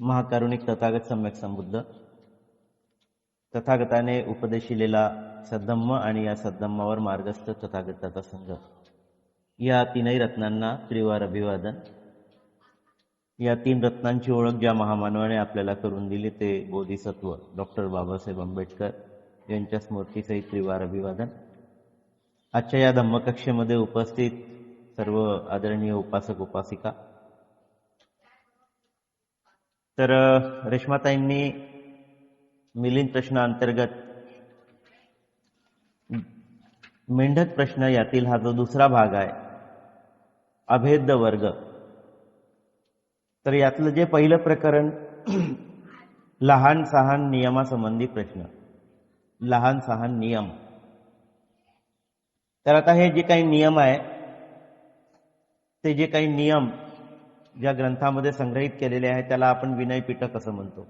महाकारुणिक तथागत सम्यक संबुद्ध. तथागताने उपदेशिलेला सद्धम्म आणि या सद्धम्मावर मार्गस्थ तथागताचा संघ. या तीनही रत्नांना त्रिवार अभिवादन. या तीन रत्नांची ओळख ज्या महामानवाने आपल्याला करून दिली ते बोधिसत्व डॉक्टर बाबासाहेब आंबेडकर यांच्या स्मृतीसहित त्रिवार अभिवादन. आजच्या या धम्मकक्षेमध्ये उपस्थित सर्व आदरणीय उपासक उपासिका तर रेश्माताईंनी मिलिंद प्रश्न अंतर्गत मेंढक प्रश्न यातील हा जो दुसरा भाग आहे अभेद वर्ग तर यातलं जे पहिलं प्रकरण लहान सहान नियमासंबंधी प्रश्न लहान सहान नियम. तर आता हे जे काही नियम आहे ते जे काही नियम ज्या ग्रंथामध्ये संग्रहित केलेले आहे त्याला आपण विनय पिटक असं म्हणतो.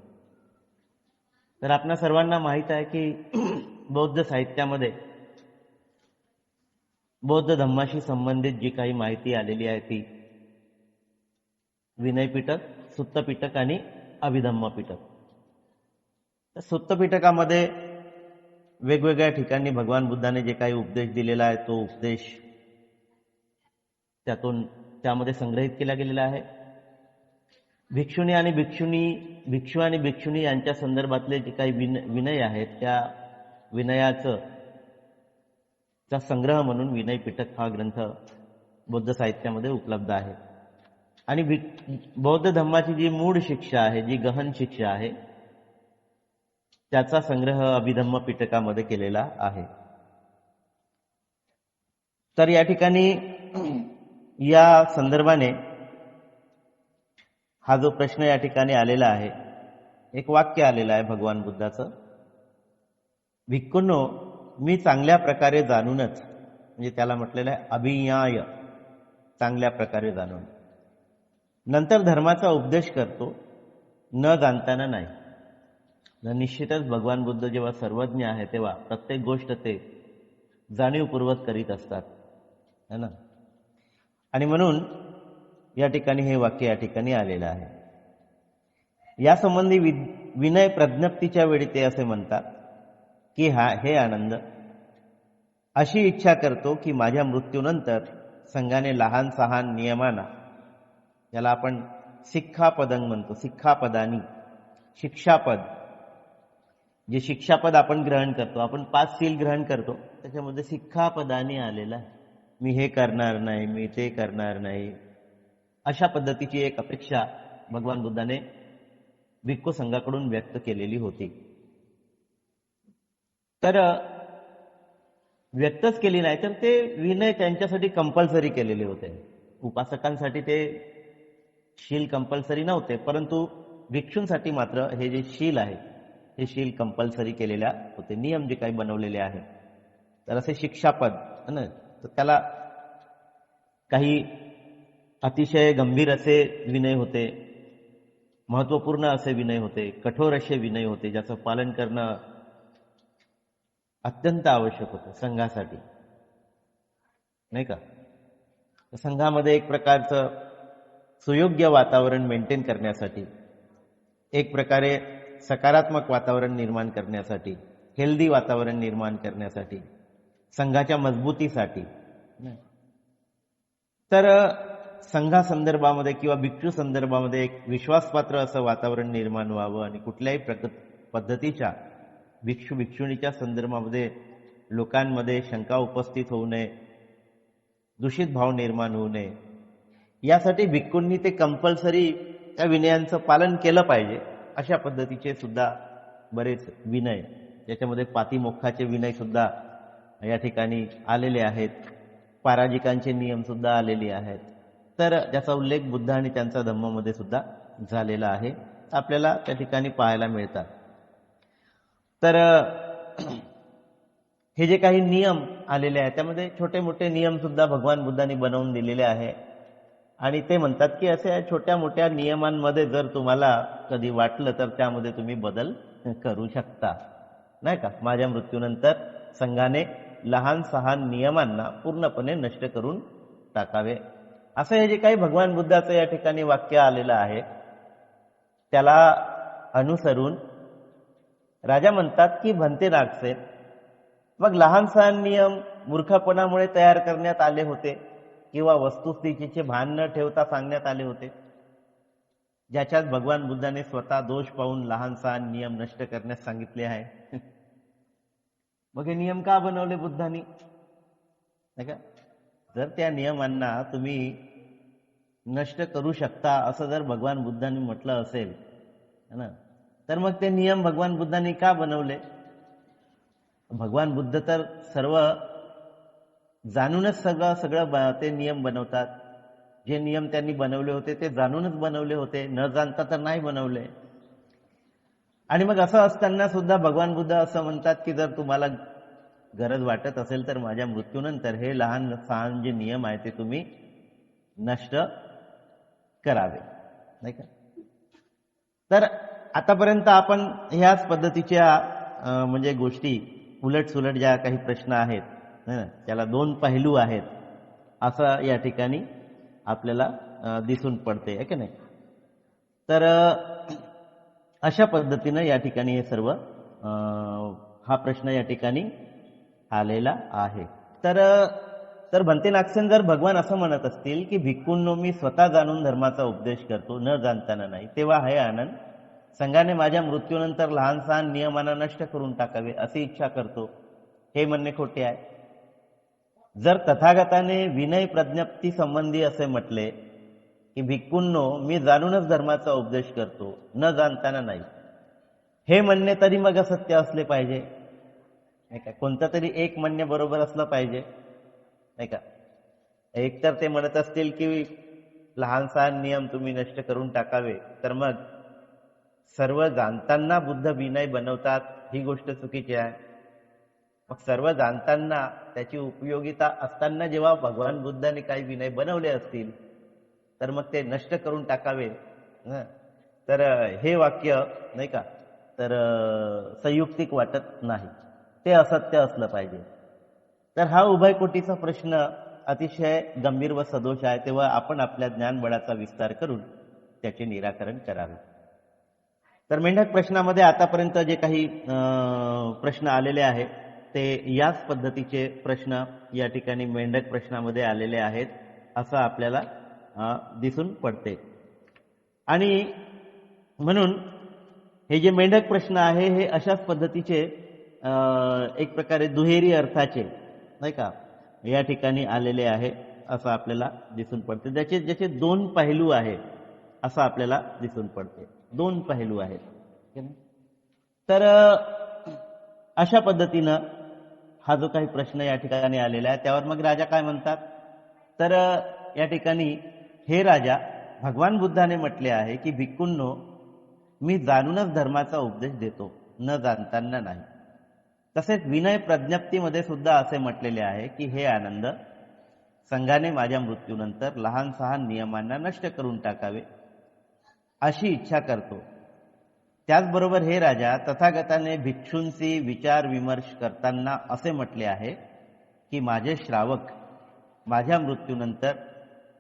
तर आपणा सर्वांना माहीत आहे की बौद्ध साहित्यामध्ये बौद्ध धम्माशी संबंधित जी काही माहिती आलेली आहे ती विनय पिटक आणि अभिधम्म पिटक तर सुत्त वेगवेगळ्या ठिकाणी भगवान बुद्धाने जे काही उपदेश दिलेला आहे तो उपदेश त्यातून त्यामध्ये संग्रहित केला गेलेला आहे. भिक्षुनी आणि भिक्षुनी भिक्षू आणि भिक्षुनी यांच्या संदर्भातले जे काही विन विनय आहेत त्या विनयाचं चा संग्रह म्हणून विनय पिटक हा ग्रंथ बौद्ध साहित्यामध्ये उपलब्ध आहे. आणि बौद्ध धर्माची जी मूळ शिक्षा आहे जी गहन शिक्षा आहे त्याचा संग्रह अभिधम्म पिटकामध्ये केलेला आहे. तर या ठिकाणी या संदर्भाने हा जो प्रश्न या ठिकाणी आलेला आहे एक वाक्य आलेलं आहे भगवान बुद्धाचं. भिक्कुनो मी चांगल्या प्रकारे जाणूनच म्हणजे त्याला म्हटलेलं आहे अभियाय चांगल्या प्रकारे जाणून. नंतर धर्माचा उपदेश करतो न जाणताना नाही. न निश्चितच भगवान बुद्ध जेव्हा सर्वज्ञ आहे तेव्हा प्रत्येक गोष्ट ते जाणीवपूर्वक करीत असतात. है ना? आणि म्हणून या ठिकाणी हे वाक्य या ठिकाणी आलेलं आहे. यासंबंधी वि विनय प्रज्ञप्तीच्या वेळी ते असे म्हणतात की हा हे आनंद. अशी इच्छा करतो की माझ्या मृत्यूनंतर संघाने लहान सहान नियमाना याला आपण शिक्षापदंग म्हणतो सिख्खापदानी शिक्षापद जे शिक्षापद आपण ग्रहण करतो आपण पाच सील ग्रहण करतो त्याच्यामध्ये सिख्खापदानी आलेला आहे. मी हे करणार नाही मी ते करणार नाही अशा पद्धतीची एक अपेक्षा भगवान बुद्धाने भिक्खू संघाकडून व्यक्त केलेली होती. तर व्यक्तच केली नाही तर ते विनय त्यांच्यासाठी कंपल्सरी केलेले होते. उपासकांसाठी ते शील कंपल्सरी नव्हते परंतु भिक्षूंसाठी मात्र हे जे शील आहे हे शील कंपल्सरी केलेल्या होते. नियम जे काही बनवलेले आहे तर असे शिक्षापद है ना? तर त्याला काही अतिशय गंभीर असे विनय होते. महत्त्वपूर्ण असे विनय होते. कठोर असे विनय होते ज्याचं पालन करणं अत्यंत आवश्यक होतं संघासाठी. नाही का? संघामध्ये एक प्रकारचं सुयोग्य वातावरण मेंटेन करण्यासाठी एक प्रकारे सकारात्मक वातावरण निर्माण करण्यासाठी हेल्दी वातावरण निर्माण करण्यासाठी संघाच्या मजबूतीसाठी. तर संघासंदर्भामध्ये किंवा भिक्षू संदर्भामध्ये एक विश्वासपात्र असं वातावरण निर्माण व्हावं आणि कुठल्याही प्रक पद्धतीच्या भिक्षू भिक्षुणीच्या संदर्भामध्ये लोकांमध्ये शंका उपस्थित होऊ नये दूषित भाव निर्माण होऊ नये. यासाठी भिक्कूंनी ते कंपल्सरी त्या विनयांचं पालन केलं पाहिजे अशा पद्धतीचे सुद्धा बरेच विनय ज्याच्यामध्ये पातिमोक्षाचे विनय सुद्धा या ठिकाणी आलेले आहेत. पाराजिकांचे नियम सुद्धा आलेले आहेत. तर ज्याचा उल्लेख बुद्ध आणि त्यांचा धम्ममध्ये सुद्धा झालेला आहे. आपल्याला त्या ठिकाणी पाहायला मिळतात. तर हे जे काही नियम आलेले आहेत त्यामध्ये छोटे मोठे नियम सुद्धा भगवान बुद्धांनी बनवून दिलेले आहे. आणि ते म्हणतात की असे छोट्या मोठ्या नियमांमध्ये जर तुम्हाला कधी वाटलं तर त्यामध्ये तुम्ही बदल करू शकता. नाही का? माझ्या मृत्यूनंतर संघाने लहान सहान नियमांना पूर्णपणे नष्ट करून टाकावे. असं हे जे काही भगवान बुद्धाचं या ठिकाणी वाक्य आलेलं आहे त्याला अनुसरून राजा म्हणतात की भंते नागसेन मग लहान सहान नियम मूर्खपणामुळे तयार करण्यात आले होते किंवा वस्तुस्थितीचे भान न ठेवता सांगण्यात आले होते ज्याच्यात भगवान बुद्धाने स्वतः दोष पाहून लहान सहान नियम नष्ट करण्यास सांगितले आहे. मग हे नियम का बनवले बुद्धांनी? नाही का? जर त्या नियमांना तुम्ही नष्ट करू शकता असं जर भगवान बुद्धांनी म्हटलं असेल है ना? तर मग ते नियम भगवान बुद्धांनी का बनवले? भगवान बुद्ध तर सर्व जाणूनच सगळं सगळं ब- ते नियम बनवतात. जे नियम त्यांनी बनवले होते ते जाणूनच बनवले होते. न जाणता तर नाही बनवले. आणि मग असं असताना सुद्धा भगवान बुद्ध असं म्हणतात की जर तुम्हाला गरज वाटत असेल तर माझ्या मृत्यूनंतर हे लहान सहान जे नियम आहे ते तुम्ही नष्ट करावे. नाही का? तर आतापर्यंत आपण ह्याच पद्धतीच्या म्हणजे गोष्टी उलट सुलट ज्या काही प्रश्न आहेत ना, त्याला दोन पैलू आहेत असं या ठिकाणी आपल्याला दिसून पडते आहे की नाही? तर अशा पद्धतीनं या ठिकाणी हे सर्व हा प्रश्न या ठिकाणी आलेला आहे. तर तर भंते नागसेन जर भगवान असं म्हणत असतील की भिक्कूंनो मी स्वतः जाणून धर्माचा उपदेश करतो न जाणताना नाही तेव्हा हे आनंद संघाने माझ्या मृत्यूनंतर लहान सहान नियमांना नष्ट करून टाकावे अशी इच्छा करतो. हे म्हणणे खोटे आहे. जर तथागताने विनय प्रज्ञप्ती संबंधी असे म्हटले की भिक्कूंनो मी जाणूनच धर्माचा उपदेश करतो न जाणताना नाही. हे म्हणणे तरी मग असत्य असले पाहिजे. नाही का? कोणतं तरी एक म्हणणे बरोबर असलं पाहिजे. नाही का? एक तर ते म्हणत असतील की लहान सहान नियम तुम्ही नष्ट करून टाकावे. तर मग सर्व जाणताना बुद्ध विनय बनवतात ही गोष्ट चुकीची आहे. मग सर्व जाणताना त्याची उपयोगिता असताना जेव्हा भगवान बुद्धाने काही विनय बनवले असतील तर मग ते नष्ट करून टाकावे. तर हे वाक्य नाही का? तर संयुक्तिक वाटत नाही. ते असत्य असलं पाहिजे. तर हा उभय कोटीचा प्रश्न अतिशय गंभीर व सदोष आहे तेव्हा आपण आपल्या ज्ञानबळाचा विस्तार करून त्याचे निराकरण करावे. तर मेंढक प्रश्नामध्ये आतापर्यंत जे काही प्रश्न आलेले आहेत ते याच पद्धतीचे प्रश्न या ठिकाणी मेंढक प्रश्नामध्ये आलेले आहेत असं आपल्याला दिसून पडते. आणि म्हणून हे जे मेंढक प्रश्न आहे हे अशाच पद्धतीचे एक प्रकारे दुहेरी अर्थाचे नाही का? या ठिकाणी आलेले आहे असं आपल्याला दिसून पडते. ज्याचे ज्याचे दोन पहिलू आहे असं आपल्याला दिसून पडते. दोन पहिलू आहेत. तर अशा पद्धतीनं हा जो काही प्रश्न या ठिकाणी आलेला आहे त्यावर मग राजा काय म्हणतात? तर या ठिकाणी हे राजा भगवान बुद्धाने म्हटले आहे की भिक्खूंनो मी जाणूनच धर्माचा उपदेश देतो न जाणताना नाही. तसेच विनय प्रज्ञप्तीमध्ये सुद्धा असे म्हटलेले आहे की हे आनंद संघाने माझ्या मृत्यूनंतर लहान सहान नियमांना नष्ट करून टाकावे अशी इच्छा करतो. त्याचबरोबर हे राजा तथागताने भिक्षूंशी विचार विमर्श करताना असे म्हटले आहे की माझे श्रावक माझ्या मृत्यूनंतर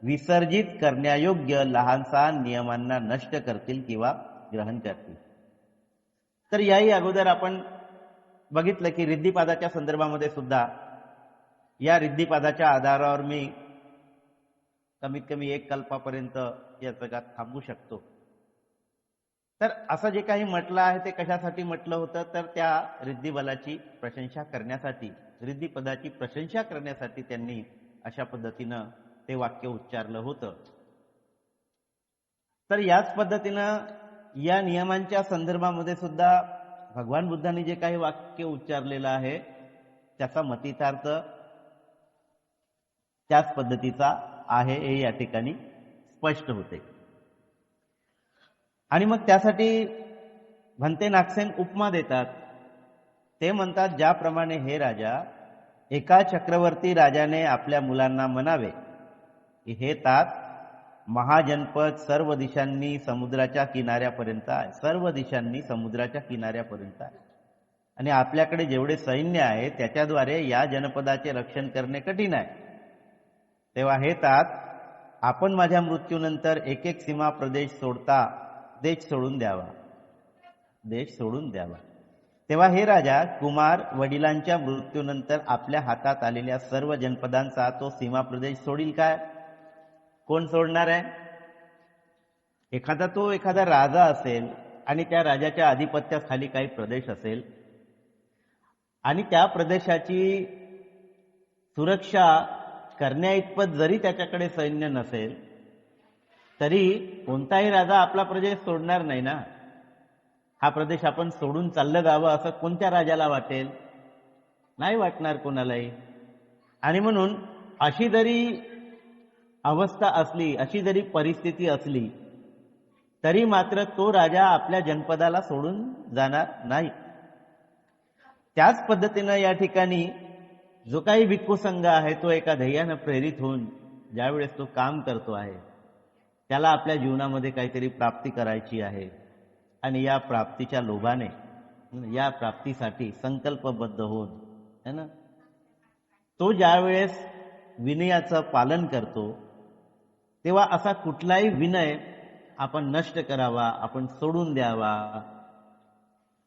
विसर्जित करण्यायोग्य लहान सहान नियमांना नष्ट करतील किंवा ग्रहण करतील. तर याही अगोदर आपण बघितलं की रिद्धिपादाच्या संदर्भामध्ये सुद्धा या रिद्धिपादाच्या आधारावर मी कमीत कमी एक कल्पापर्यंत या जगात थांबू शकतो. तर असं जे काही म्हटलं आहे ते कशासाठी म्हटलं होतं? तर त्या रिद्धिबलाची प्रशंसा करण्यासाठी रिद्धिपदाची प्रशंसा करण्यासाठी त्यांनी अशा पद्धतीनं ते वाक्य उच्चारलं होतं. तर याच पद्धतीनं या नियमांच्या संदर्भामध्ये सुद्धा भगवान बुद्धांनी जे काही वाक्य उच्चारलेलं आहे त्याचा मतितार्थ त्याच पद्धतीचा आहे हे या ठिकाणी स्पष्ट होते. आणि मग त्यासाठी भंते नागसेन उपमा देतात. ते म्हणतात ज्याप्रमाणे हे राजा एका चक्रवर्ती राजाने आपल्या मुलांना म्हणावे की हे तात महाजनपद सर्व दिशांनी समुद्राच्या किनाऱ्यापर्यंत आहे. सर्व दिशांनी समुद्राच्या किनाऱ्यापर्यंत आहे. आणि आपल्याकडे जेवढे सैन्य आहे त्याच्याद्वारे या जनपदाचे रक्षण करणे कठीण आहे. तेव्हा हे तात आपण माझ्या मृत्यूनंतर एक एक सीमा प्रदेश सोडता देश सोडून द्यावा. देश सोडून द्यावा. तेव्हा हे राजा कुमार वडिलांच्या मृत्यूनंतर आपल्या हातात आलेल्या सर्व जनपदांचा तो सीमा प्रदेश सोडील काय? कोण सोडणार आहे? एखादा तो एखादा राजा असेल आणि त्या राजाच्या आधिपत्याखाली काही प्रदेश असेल आणि त्या प्रदेशाची सुरक्षा करण्या इतपत जरी त्याच्याकडे सैन्य नसेल तरी कोणताही राजा आपला प्रदेश सोडणार नाही ना? हा प्रदेश आपण सोडून चाललं जावं असं कोणत्या राजाला वाटेल? नाही वाटणार कोणालाही. आणि म्हणून अशी जरी अवस्था असली अशी जरी परिस्थिती असली तरी मात्र तो राजा आपल्या जनपदाला सोडून जाणार नाही. त्याच पद्धतीनं या ठिकाणी जो काही भिक्खू संघ आहे तो एका ध्येयानं प्रेरित होऊन ज्यावेळेस तो काम करतो आहे त्याला आपल्या जीवनामध्ये काहीतरी प्राप्ती करायची आहे. आणि या प्राप्तीच्या लोभाने या प्राप्तीसाठी संकल्पबद्ध होऊन है ना? तो ज्यावेळेस विनयाचं पालन करतो तेव्हा असा कुठलाही विनय आपण नष्ट करावा आपण सोडून द्यावा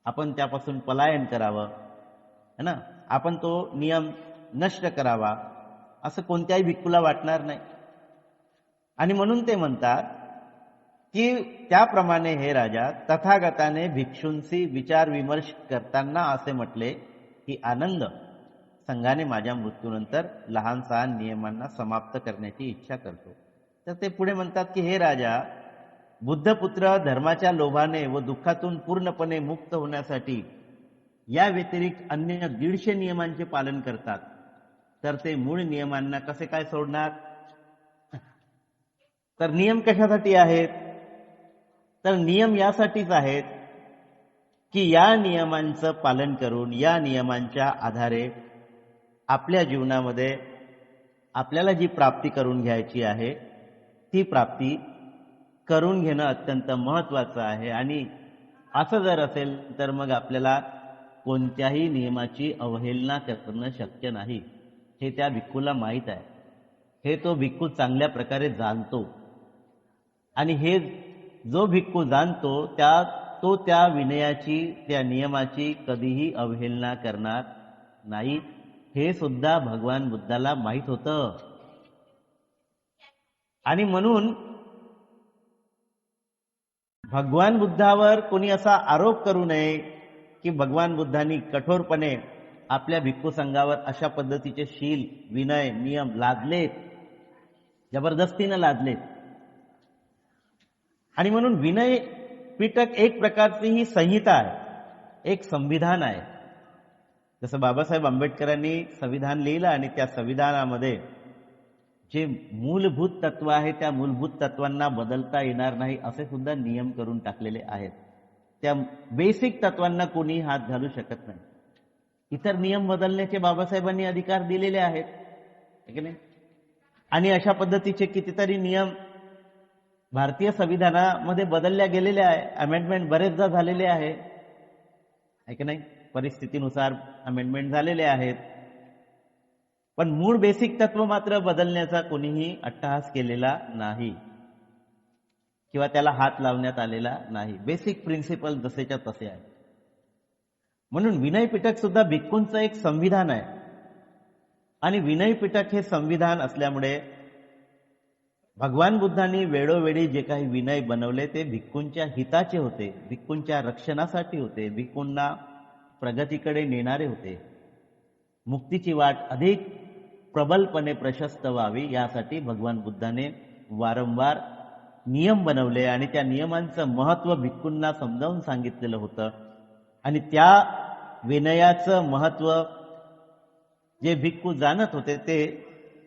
आपण त्यापासून पलायन करावं है ना? आपण तो नियम नष्ट करावा असं कोणत्याही भिक्खूला वाटणार नाही. आणि म्हणून ते म्हणतात की त्याप्रमाणे हे राजा तथागताने भिक्षूंशी विचार विमर्श करताना असे म्हटले की आनंद संघाने माझ्या मृत्यूनंतर लहान सहान नियमांना समाप्त करण्याची इच्छा करतो. तर ते पुढे म्हणतात की हे राजा बुद्धपुत्र धर्माच्या लोभाने व दुःखातून पूर्णपणे मुक्त होण्यासाठी या व्यतिरिक्त अन्य दीडशे नियमांचे पालन करतात. तर ते मूळ नियमांना कसे काय सोडणार? तर नियम कशासाठी आहेत? तर नियम यासाठीच आहेत की या नियमांचं पालन करून या नियमांच्या आधारे आपल्या जीवनामध्ये आपल्याला जी प्राप्ती करून घ्यायची आहे ती प्राप्ती करून घेणं अत्यंत महत्वाचं आहे. आणि असं जर असेल तर मग आपल्याला कोणत्याही नियमाची अवहेलना करणं शक्य नाही. हे त्या भिक्खूला माहीत आहे. हे तो भिक्खू चांगल्या प्रकारे जाणतो. आणि हे जो भिक्खू जाणतो त्या तो त्या विनयाची त्या नियमाची कधीही अवहेलना करणार नाही. हे सुद्धा भगवान बुद्धाला माहीत होतं. आणि म्हणून भगवान बुद्धावर कोणी असा आरोप करू नये की भगवान बुद्धांनी कठोरपणे आपल्या भिक्खू संघावर अशा पद्धतीचे शील विनय नियम लादलेत जबरदस्तीनं लादलेत. आणि म्हणून विनय पिटक एक प्रकारची ही संहिता आहे एक संविधान आहे. जसं बाबासाहेब आंबेडकरांनी संविधान लिहिलं आणि त्या संविधानामध्ये जे मूलभूत तत्व आहे त्या मूलभूत तत्वांना बदलता येणार नाही असे सुद्धा नियम करून टाकलेले आहेत. त्या बेसिक तत्वांना कोणी हात घालू शकत नाही. इतर नियम बदलण्याचे बाबासाहेबांनी अधिकार दिलेले आहेत नाही? आणि अशा पद्धतीचे कितीतरी नियम भारतीय संविधानामध्ये बदलल्या गेलेल्या आहे अमेंडमेंट बरेचदा झालेले आहे. की नाही? परिस्थितीनुसार अमेंडमेंट झालेले आहेत. पण मूळ बेसिक तत्व मात्र बदलण्याचा कोणीही अट्टहास केलेला नाही. किंवा त्याला हात लावण्यात आलेला नाही. बेसिक प्रिन्सिपल जसेच्या तसे आहे म्हणून विनय पिटक सुद्धा भिक्खूंचं एक संविधान आहे. आणि विनय पिटक हे संविधान असल्यामुळे भगवान बुद्धांनी वेळोवेळी जे काही विनय बनवले ते भिक्खूंच्या हिताचे होते भिक्खूंच्या रक्षणासाठी होते भिक्खूंना प्रगतीकडे नेणारे होते. मुक्तीची वाट अधिक प्रबलपणे प्रशस्त व्हावी यासाठी भगवान बुद्धाने वारंवार नियम बनवले आणि त्या नियमांचं महत्त्व भिक्खूंना समजावून सांगितलेलं होतं. आणि त्या विनयाचं महत्त्व जे भिक्खू जाणत होते ते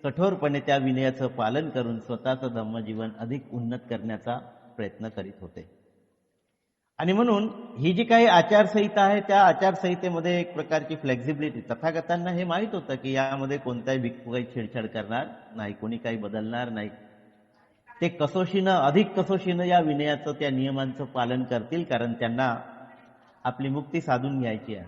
कठोरपणे त्या विनयाचं पालन करून स्वतःचं धम्मजीवन अधिक उन्नत करण्याचा प्रयत्न करीत होते. आणि म्हणून ही जी काही आचारसंहिता आहे त्या आचारसंहितेमध्ये एक प्रकारची फ्लेक्झिबिलिटी तथागतांना हे माहीत होतं की यामध्ये कोणताही भिक्खू काही छेडछाड करणार नाही कोणी काही बदलणार नाही. ते कसोशीनं अधिक कसोशीनं या विनयाचं त्या नियमांचं पालन करतील कारण त्यांना आपली मुक्ती साधून घ्यायची आहे.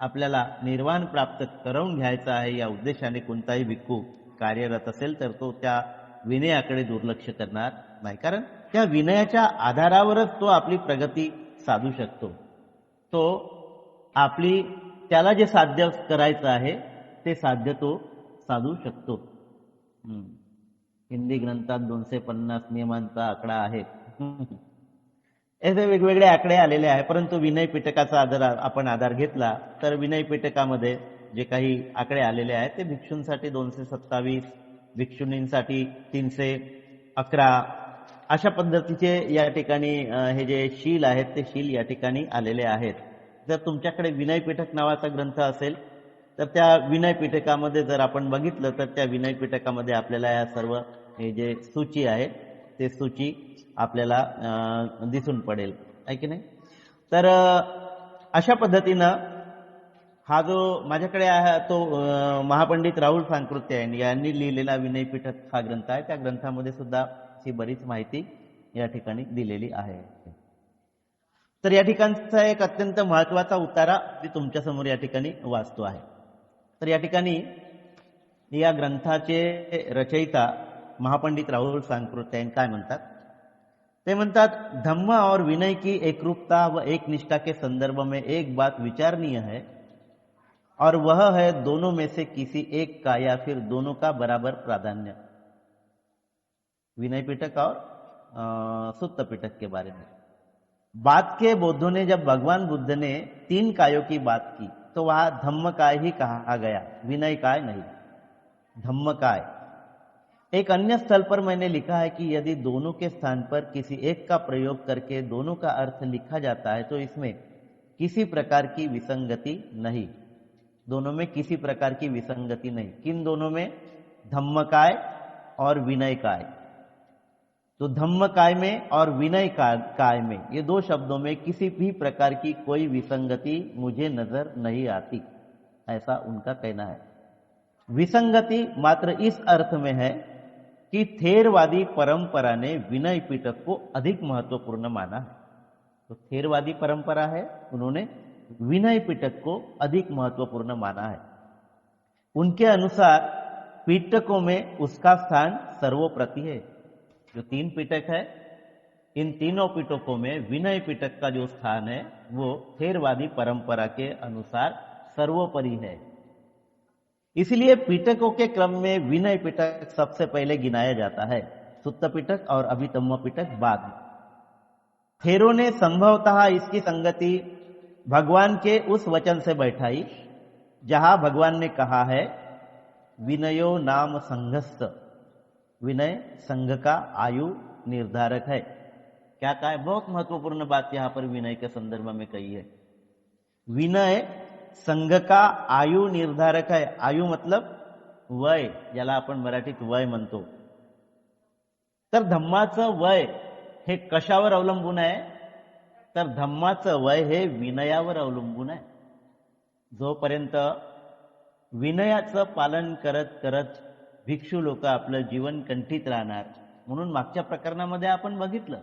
आपल्याला निर्वाण प्राप्त करवून घ्यायचं आहे या उद्देशाने कोणताही भिक्खू कार्यरत असेल तर तो त्या विनयाकडे दुर्लक्ष करणार नाही. कारण त्या विनयाच्या आधारावरच तो आपली प्रगती साधू शकतो. तो आपली त्याला जे साध्य करायचं आहे ते साध्य तो साधू शकतो. हिंदी ग्रंथात दोनशे पन्नास नियमांचा आकडा आहे. याचे वेगवेगळे आकडे आलेले आहे. परंतु विनय पिटकाचा आधार आपण आधार घेतला तर विनय पिटकामध्ये जे काही आकडे आलेले आहेत ते भिक्षूंसाठी दोनशे सत्तावीस भिक्षुणींसाठी तीनशे अकरा. अशा पद्धतीचे या ठिकाणी हे जे शील आहेत ते शील या ठिकाणी आलेले आहेत. जर तुमच्याकडे विनयपीठक नावाचा ग्रंथ असेल तर त्या विनयपीठकामध्ये जर आपण बघितलं तर त्या विनयपीठकामध्ये आपल्याला या सर्व हे जे सूची आहे ते सूची आपल्याला दिसून पडेल. आहे की नाही? तर अशा पद्धतीनं हा जो माझ्याकडे आहे तो महापंडित राहुल सांकृत्य यांनी लिहिलेला विनयपीठक हा ग्रंथ आहे. त्या ग्रंथामध्ये सुद्धा ही बरीच माहिती या ठिकाणी दिलेली आहे. तर या ठिकाणचा एक अत्यंत महत्त्वाचा उतारा मी तुमच्यासमोर या ठिकाणी वाचतो आहे. तर या ठिकाणी या ग्रंथाचे रचयिता महापंडित राहुल सांकृत्यायन काय म्हणतात? ते म्हणतात धम्म और विनय की एकरूपता व एक निष्ठा के संदर्भ में एक बात विचारणीय है और वह है दोनों में से किसी एक का या फिर दोनों का बराबर प्राधान्य। विनय पिटक और सुत्त पिटक के बारे में। बात के बौद्धों ने जब भगवान बुद्ध ने तीन कायों की बात की तो वहाँ धम्म काय ही कहा गया विनय काय नहीं धम्म काय एक अन्य स्थल पर मैंने लिखा है कि यदि दोनों के स्थान पर किसी एक का प्रयोग करके दोनों का अर्थ लिखा जाता है तो इसमें किसी प्रकार की विसंगति नहीं। दोनों में किसी प्रकार की विसंगति नहीं। किन दोनों में? धम्म काय और विनय काय तो धम्म काय में और विनय काय में ये दो शब्दों में किसी भी प्रकार की कोई विसंगति मुझे नज़र नहीं आती। ऐसा उनका कहना है। विसंगति मात्र इस अर्थ में है कि थेरवादी परंपरा ने विनय पिटक को अधिक महत्वपूर्ण माना है। तो थेरवादी परंपरा है, उन्होंने विनय पिटक को अधिक महत्वपूर्ण माना है। उनके अनुसार पिटकों में उसका स्थान सर्वोप्रति है। जो तीन पिटक है, इन तीनों पिटकों में विनय पिटक का जो स्थान है, वो थेरवादी परंपरा के अनुसार सर्वोपरि है। इसलिए पिटकों के क्रम में विनय पिटक सबसे पहले गिनाया जाता है। सुत्त पिटक और अभितम पिटक बाद में। थेरों ने संभवतः इसकी संगति भगवान के उस वचन से बैठाई जहां भगवान ने कहा है विनयो नाम संघस्त विनय संघ का आयु निर्धारक है। क्या कहा है? बहुत महत्त्वपूर्ण बात यहां पर विनय के संदर्भ में कही है। विनय संघ का आयु निर्धारक है। आयु मतलब वय याला आपण मराठीत वय म्हणतो। तर धम्माचं वय हे कशावर अवलंबून आहे? तर धम्माचं वय हे विनयावर अवलंबून आहे. जोपर्यंत विनयाचं पालन करत करत भिक्षू लोक आपलं जीवन कंठीत राहणार म्हणून मागच्या प्रकरणामध्ये आपण बघितलं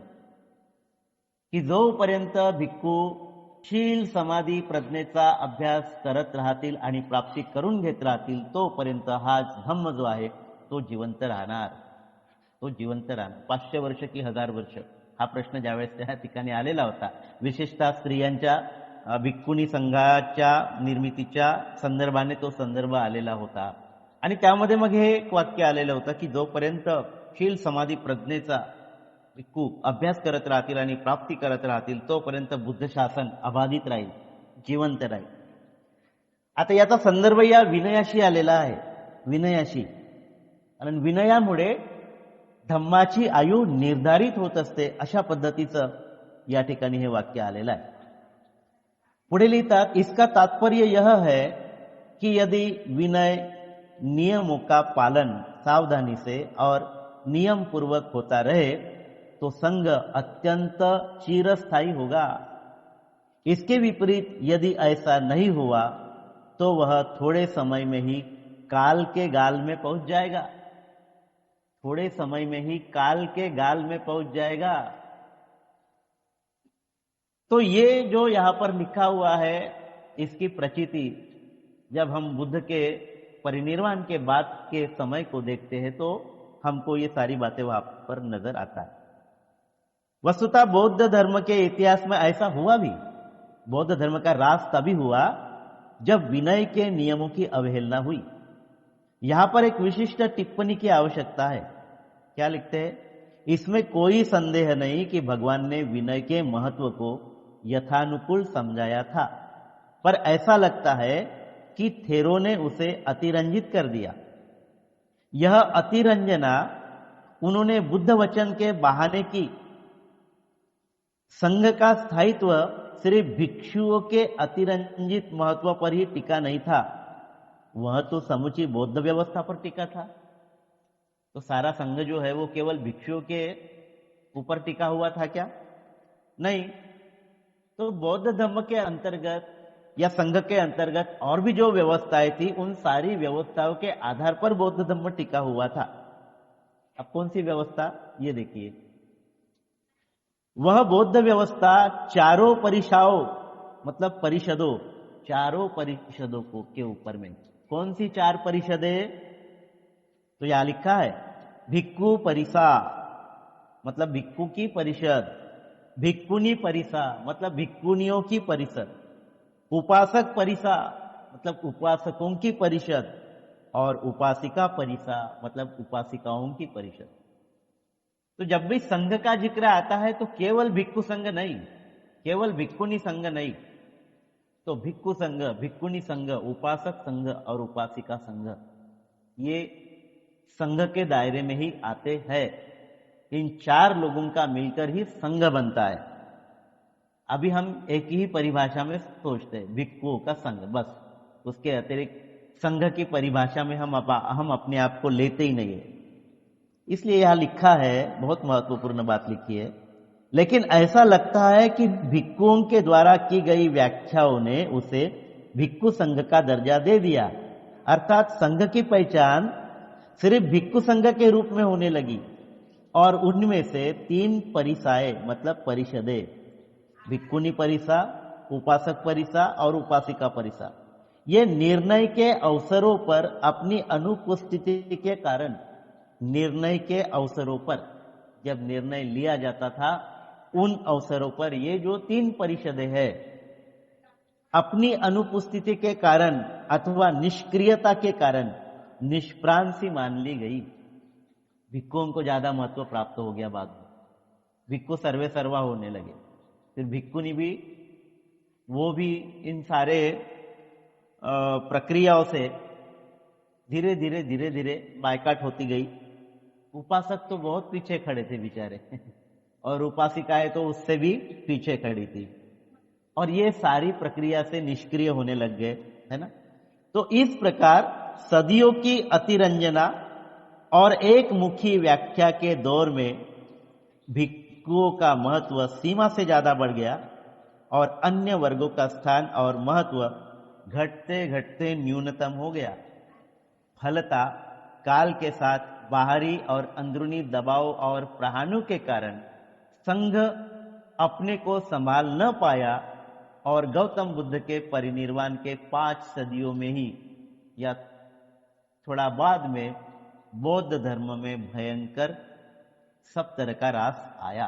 की जोपर्यंत भिक्खू शील समाधी प्रज्ञेचा अभ्यास करत राहतील आणि प्राप्ती करून घेत राहतील तोपर्यंत हा धम्म जो आहे तो जिवंत राहणार. तो जिवंत राहणार. पाचशे वर्ष की हजार वर्ष. हा प्रश्न ज्यावेळेस त्या ठिकाणी आलेला होता. विशेषतः स्त्रियांच्या भिक्कुनी संघाच्या निर्मितीच्या संदर्भाने तो संदर्भ आलेला होता. आणि त्यामध्ये मग हे एक वाक्य आलेलं होतं की जोपर्यंत शील समाधी प्रज्ञेचा भिक्खू अभ्यास करत राहतील आणि प्राप्ती करत राहतील तोपर्यंत बुद्ध शासन अबाधित राहील जिवंत राहील. आता याचा संदर्भ या विनयाशी आलेला आहे. विनयाशी. कारण विनयामुळे धम्माची आयु निर्धारित होत अशा पद्धतीचं या वाक्य आलेलं लिहितात, इसका तात्पर्य यह है कि यदि विनय नियमों का पालन सावधानी से और नियम पूर्वक होता रहे तो संघ अत्यंत चिरस्थायी होगा। इसके विपरीत यदि ऐसा नहीं हुआ तो वह थोड़े समय में ही काल के गाल में पहुँच जाएगा। थोड़े समय में ही काल के गाल में पहुँच जाएगा। तो ये जो यहाँ पर लिखा हुआ है, इसकी प्रचिति, जब हम बुद्ध के परिनिर्वाण के बाद के समय को देखते हैं तो हमको ये सारी बातें वहाँ पर नज़र आता है। वस्तुतः बौद्ध धर्म के इतिहास में ऐसा हुआ भी। बौद्ध धर्म का रास तभी हुआ, जब विनय के नियमों की अवहेलना हुई। यहाँ पर एक विशिष्ट टिप्पणी की आवश्यकता है। क्या लिखते हैं? इसमें कोई संदेह नहीं कि भगवान ने विनय के महत्व को यथानुकूल समझाया था। पर ऐसा लगता है कि थेरो ने उसे अतिरंजित कर दिया। यह अतिरंजना उन्होंने बुद्ध वचन के बहाने की। संघ का स्थायित्व सिर्फ़ भिक्षुओं के अतिरंजित महत्व पर ही टिका नहीं था। वह तो समुची बौद्ध व्यवस्था पर टिका था। तो सारा संघ जो है वो केवल भिक्षुओं के ऊपर टिका हुआ था क्या? नहीं। तो बौद्ध धर्म के अंतर्गत या संघ के अंतर्गत और भी जो व्यवस्थाएँ थी, उन सारी व्यवस्थाओं के आधार पर बौद्ध धर्म टिका हुआ था। अब कौन सी व्यवस्था? ये देखिए। वह बौद्ध व्यवस्था चारों परिशाओं मतलब परिषदों, चारों परिषदों को, के ऊपर में कौन सी चार परिषदें? तो यहाँ लिखा है, भिक्खु परिसा मतलब भिक्खु की परिषद, भिक्खुनी परिसा मतलब भिक्खुनियों की परिषद, उपासक परिसा मतलब उपासकों की परिषद, और उपासिका परिसा मतलब उपासिकाओं की परिषद। तो जब भी संघ का ज़िक्र आता है तो केवल भिक्खु संघ नहीं, केवल भिक्खुनी संघ नहीं तो भिक्खु संघ भिक्खुनी संघ उपासक संघ और उपासिका संघ ये संघ के दायरे में ही आते हैं। इन चार लोगों का मिलकर ही संघ बनता है। अभी हम एक ही परिभाषा में सोचते हैं भिक्खुओं का संघ बस। उसके अतिरिक्त संघ की परिभाषा में हम अपा, हम अपने आप को लेते ही नहीं है। इसलिए यहाँ लिखा है बहुत महत्वपूर्ण बात लिखी है लेकिन ऐसा लगता है कि भिक्खुओं के द्वारा की गई व्याख्याओं ने उसे भिक्खु संघ का दर्जा दे दिया। अर्थात संघ की पहचान सिर्फ़ भिक्खु संघ के रूप में होने लगी और उनमें से तीन परिसाए मतलब परिषदे, भिक्खुनी परिसा, उपासक परिसा और उपासिका परिसा। ये निर्णय के अवसरों पर अपनी अनुपस्थिति के कारण, निर्णय के अवसरों पर जब निर्णय लिया जाता था उन अवसरों पर। ये जो तीन परिषदें हैं, अपनी अनुपस्थिति के कारण अथवा निष्क्रियता के कारण निष्प्राण सी मान ली गई। भिक्खुओं को ज़्यादा महत्व प्राप्त हो गया बाद में। भिक्खु सर्वे सर्वा होने लगे। फिर भिक्खुनी भी, वो भी इन सारे प्रक्रियाओं से धीरे धीरे धीरे धीरे बायकाट होती गई। उपासक तो बहुत पीछे खड़े थे बेचारे। और उपासिकाएँ तो उससे भी पीछे खड़ी थी। और ये सारी प्रक्रिया से निष्क्रिय होने लग गए, है ना? तो इस प्रकार सदियों की अतिरंजना और एक मुखी व्याख्या के दौर में भिक्खुओं का महत्व सीमा से ज़्यादा बढ़ गया और अन्य वर्गों का स्थान और महत्व घटते घटते न्यूनतम हो गया। फलता काल के साथ बाहरी और अंदरूनी दबाव और प्रहानों के कारण संघ अपने को संभाल न पाया और गौतम बुद्ध के परिनिर्वाण के पाँच सदियों में ही या थोड़ा बाद में बौद्ध धर्म में भयंकर सब तरह का रास आया,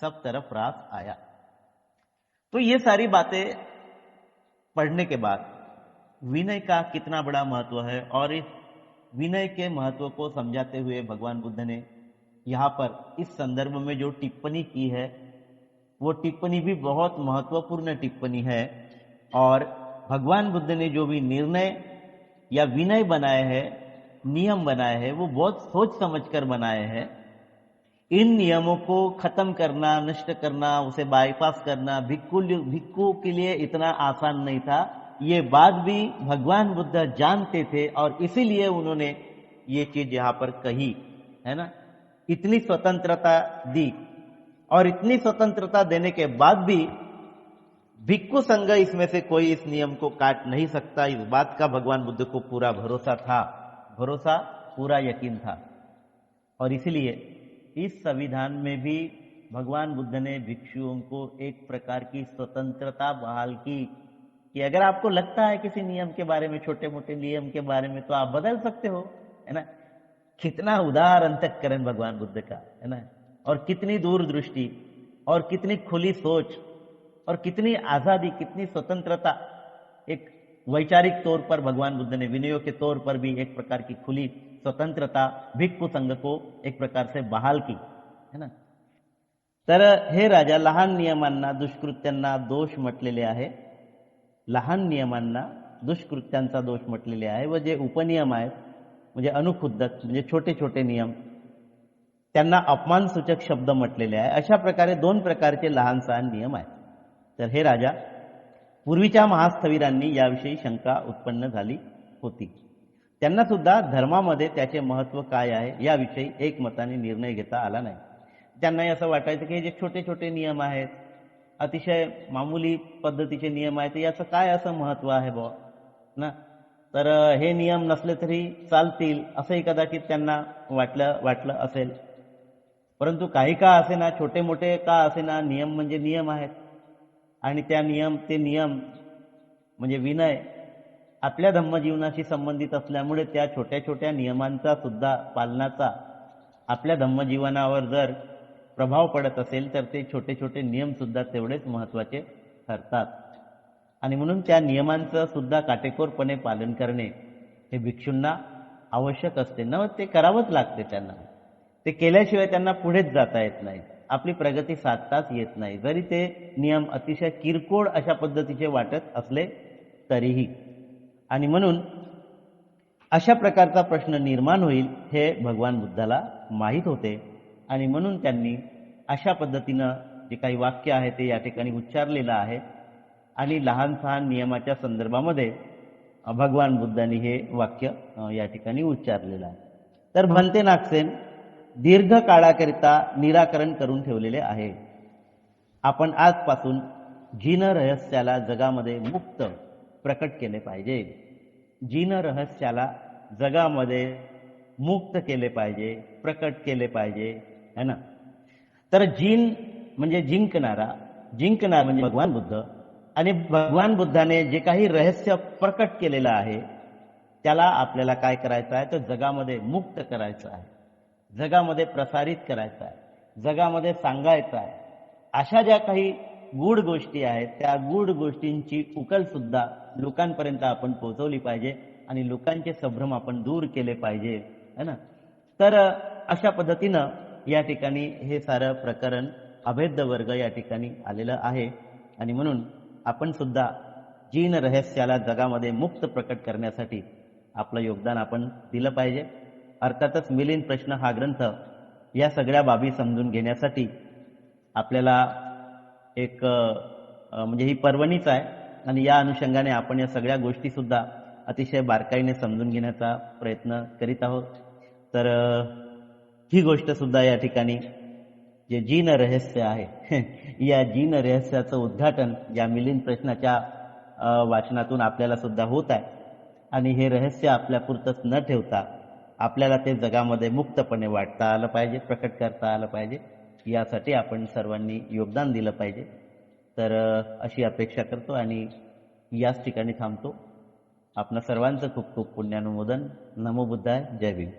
सब तरफ़ रास आया। तो ये सारी बातें पढ़ने के बाद विनय का कितना बड़ा महत्व है और इस विनय के महत्व को समझाते हुए भगवान बुद्ध ने यहाँ पर इस संदर्भ में जो टिप्पणी की है, वो टिप्पणी भी बहुत महत्वपूर्ण टिप्पणी है और भगवान बुद्ध ने जो भी निर्णय या विनय बनाए हैं, नियम बनाए हैं, वो बहुत सोच समझकर बनाए हैं। इन नियमों को खत्म करना, नष्ट करना, उसे बाईपास करना भिक्खु भिक्खु के लिए इतना आसान नहीं था। ये बात भी भगवान बुद्ध जानते थे और इसीलिए उन्होंने ये चीज़ यहाँ पर कही, है ना? इतनी स्वतंत्रता दी और इतनी स्वतंत्रता देने के बाद भी भिक्खु संघ इसमें से कोई इस नियम को काट नहीं सकता। इस बात का भगवान बुद्ध को पूरा भरोसा था। भरोसा, पूरा यकीन था। और इसलिए इस संविधान में भी भगवान बुद्ध ने भिक्षुओं को एक प्रकार की स्वतंत्रता बहाल की कि अगर आपको लगता है किसी नियम के बारे में छोटे मोटे नियम के बारे में तो आप बदल सकते हो, है ना? कितना उदार अंतकरण भगवान बुद्ध का, है ना? और कितनी दूरदृष्टि, और कितनी खुली सोच, और कितनी आज़ादी, कितनी स्वतंत्रता। एक वैचारिक तौर पर भगवान बुद्ध ने, विनयों के तौर पर भी एक प्रकार की खुली स्वतंत्रता, भिक्खू संघ को एक प्रकार से बहाल की, है ना? तर हे राजा, लहान नियमांना दुष्कृत्यांना दोष म्हटलेले आहे. लहान नियमांना दुष्कृत्यांचा दोष म्हटलेले आहे व जे उपनियम आहेत म्हणजे अनुखुद्दक म्हणजे छोटे छोटे नियम. त्यांना अपमानसूचक शब्द म्हटलेले आहे. अशा प्रकारे दोन प्रकारचे लहान सहान नियम आहेत. तर हे राजा पूर्वीच्या महास्थवीरांनी याविषयी शंका उत्पन्न झाली होती. त्यांना सुद्धा धर्मामध्ये त्याचे महत्त्व काय आहे याविषयी एकमताने निर्णय घेता आला नाही. त्यांनाही असं वाटायचं की हे जे छोटे छोटे नियम आहेत अतिशय मामूली पद्धतीचे नियम आहेत याचं काय असं महत्त्व आहे बुवा? ना? तर हे नियम नसले तरी चालतील असंही कदाचित त्यांना वाटलं वाटलं असेल. परंतु काही का असेना छोटे मोठे का असेना नियम म्हणजे नियम आहेत. आणि त्या नियम ते नियम म्हणजे विनय आपल्या धम्मजीवनाशी संबंधित असल्यामुळे त्या छोट्या छोट्या नियमांचा सुद्धा पालनाचा आपल्या धम्मजीवनावर जर प्रभाव पडत असेल तर ते छोटे छोटे नियम सुद्धा तेवढेच महत्त्वाचे ठरतात. आणि म्हणून त्या नियमांचं सुद्धा काटेकोरपणे पालन करणे हे भिक्षूंना आवश्यक असते. न ते करावंच लागते त्यांना. ते केल्याशिवाय त्यांना पुढेच जाता येत नाही. आपली प्रगती साधताच येत नाही. जरी ते नियम अतिशय किरकोळ अशा पद्धतीचे वाटत असले तरीही. आणि म्हणून अशा प्रकारचा प्रश्न निर्माण होईल हे भगवान बुद्धाला माहीत होते. आणि म्हणून त्यांनी अशा पद्धतीनं जे काही वाक्य आहे ते या ठिकाणी उच्चारलेलं आहे. आणि लहान सहान नियमाच्या संदर्भामध्ये भगवान बुद्धांनी हे वाक्य या ठिकाणी उच्चारलेलं आहे. तर भंते नागसेन दीर्घ काळाकरिता निराकरण करून ठेवलेले आहे. आपण आजपासून जीन रहस्याला जगामध्ये मुक्त प्रकट केले पाहिजे. जीन रहस्याला जगामध्ये मुक्त केले पाहिजे प्रकट केले पाहिजे है ना? तर जीन म्हणजे जिंकणारा जिंकणार म्हणजे भगवान बुद्ध आणि भगवान बुद्धाने जे काही रहस्य प्रकट केलेलं आहे त्याला आपल्याला काय करायचं आहे? तर जगामध्ये मुक्त करायचं आहे. जगामध्ये प्रसारित करायचं आहे. जगामध्ये सांगायचं आहे. अशा ज्या काही गूढ गोष्टी आहेत त्या गूढ गोष्टींची उकल सुद्धा लोकांपर्यंत आपण पोहोचवली पाहिजे आणि लोकांचे संभ्रम आपण दूर केले पाहिजे है ना? तर अशा पद्धतीनं या ठिकाणी हे सारं प्रकरण अभेद्य वर्ग या ठिकाणी आलेलं आहे. आणि म्हणून आपण सुद्धा जीन रहस्याला जगामध्ये मुक्त प्रकट करण्यासाठी आपलं योगदान आपण दिलं पाहिजे. अर्थातच मिलिंद प्रश्न हा ग्रंथ या सगळ्या बाबी समजून घेण्यासाठी आपल्याला एक म्हणजे ही पर्वणीच आहे आणि या अनुषंगाने आपण या सगळ्या गोष्टी सुद्धा अतिशय बारकाईने समजून घेण्याचा प्रयत्न करीत आहोत. तर ही गोष्ट सुद्धा या ठिकाणी जे जीन रहस्य आहे या जीन रहस्याचं उद्घाटन या मिलिंद प्रश्नाच्या वाचनातून आपल्याला सुद्धा होत आहे. आणि हे रहस्य आपल्या पुरतच न ठेवता आपल्याला ते जगामध्ये मुक्तपणे वाटता आलं पाहिजे प्रकट करता आलं पाहिजे. यासाठी आपण सर्वांनी योगदान दिलं पाहिजे. तर अशी अपेक्षा करतो आणि याच ठिकाणी थांबतो. आपणा सर्वांचं खूप खूप पुण्यानुमोदन. नमो बुद्धाय. जय भीम.